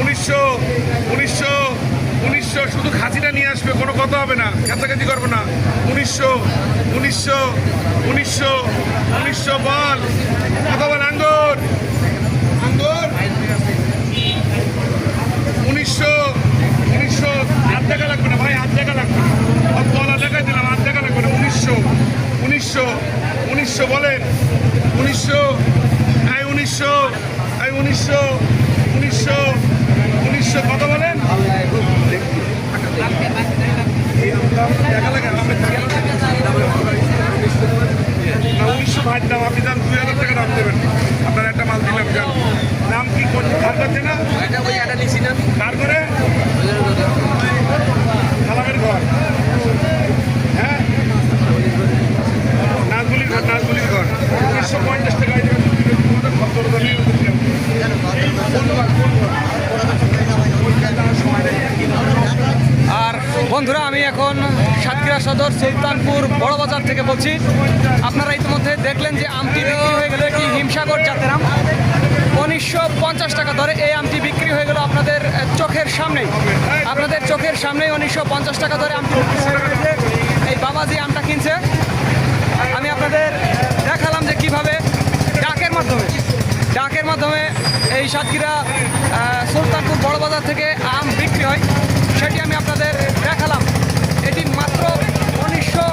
উনিশশো উনিশশো উনিশশো, শুধু খাসিটা নিয়ে আসবে, কোনো কথা হবে না। কাছাকাছি করব না। উনিশশো উনিশশো উনিশশো উনিশশো বল। কথা বল, আঙ্গুর। আঙ্গুর। উনিশশো উনিশশো, হাত দেখা লাগবে না ভাই, হাত দেখা লাগবে না। আর তলা দেখাই দিলাম, হাত দেখা লাগবে না। উনিশশো উনিশশো উনিশশো বলেন। উনিশশো আই উনিশশো উনিশশো উনিশশো। উনিশশো কত বলেন। উনিশশো ভাই দাম, আপনি দাম দুই হাজার টাকা দাম দেবেন। আপনার একটা মাল দিলাম, যান। নাম কি কার করছে না না? কার খালামের ঘর। হ্যাঁ? নাজগুলির ঘর নাজগুলির ঘর। উনিশশো পঞ্চাশ টাকা আর বন্ধুরা, আমি এখন সাতক্ষীরা সদর সুলতানপুর বড় বাজার থেকে বলছি। আপনারা ইতিমধ্যে দেখলেন যে আমটি বিক্রি হয়ে গেল এটি হিমসাগর জাতের আম। উনিশশো পঞ্চাশ টাকা দরে এই আমটি বিক্রি হয়ে গেল আপনাদের চোখের সামনেই। আপনাদের চোখের সামনেই উনিশশো পঞ্চাশ টাকা দরে আমটি। এই বাবাজি আমটা কিনছে। আমি আপনাদের দেখালাম যে কীভাবে ডাকের মাধ্যমে ডাকের মাধ্যমে এই সাতক্ষীরা সুলতানপুর বড় বাজার থেকে আম বিক্রি হয় সেটি আমি আপনাদের দেখালাম এটি মাত্র উনিশশো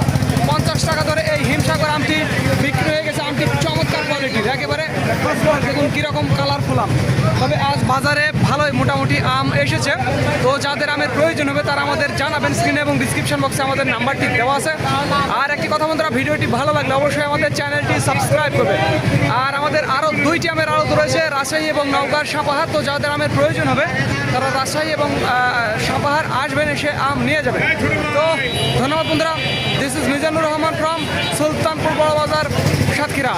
পঞ্চাশ টাকা ধরে এই হিমসাগর আমটি বিক্রি হয়ে গেছে আমটি চমৎকার কোয়ালিটির একেবারে দেখুন আম তবে আজ বাজারে ভালোই মোটামুটি আম এসেছে। তো যাদের আমের প্রয়োজন হবে তারা আমাদের জানাবেন স্ক্রিনে এবং ডিসক্রিপশন বক্সে আমাদের নাম্বারটি দেওয়া আছে। আর একটি কথা বন্ধুরা, ভিডিওটি ভালো লাগলে অবশ্যই আমাদের চ্যানেলটি সাবস্ক্রাইব করবে আর আমাদের আরও দুইটি আমের আড়ত রয়েছে, রাজশাহী এবং নওগাঁর সাপাহার। তো যাদের আমের প্রয়োজন হবে, তারা রাজশাহী এবং সাপাহার আসবেন, এসে আম নিয়ে যাবেন। তো ধন্যবাদ বন্ধুরা this is Mizanur Rahman from Sultanpur Boro Bazar Satkhira.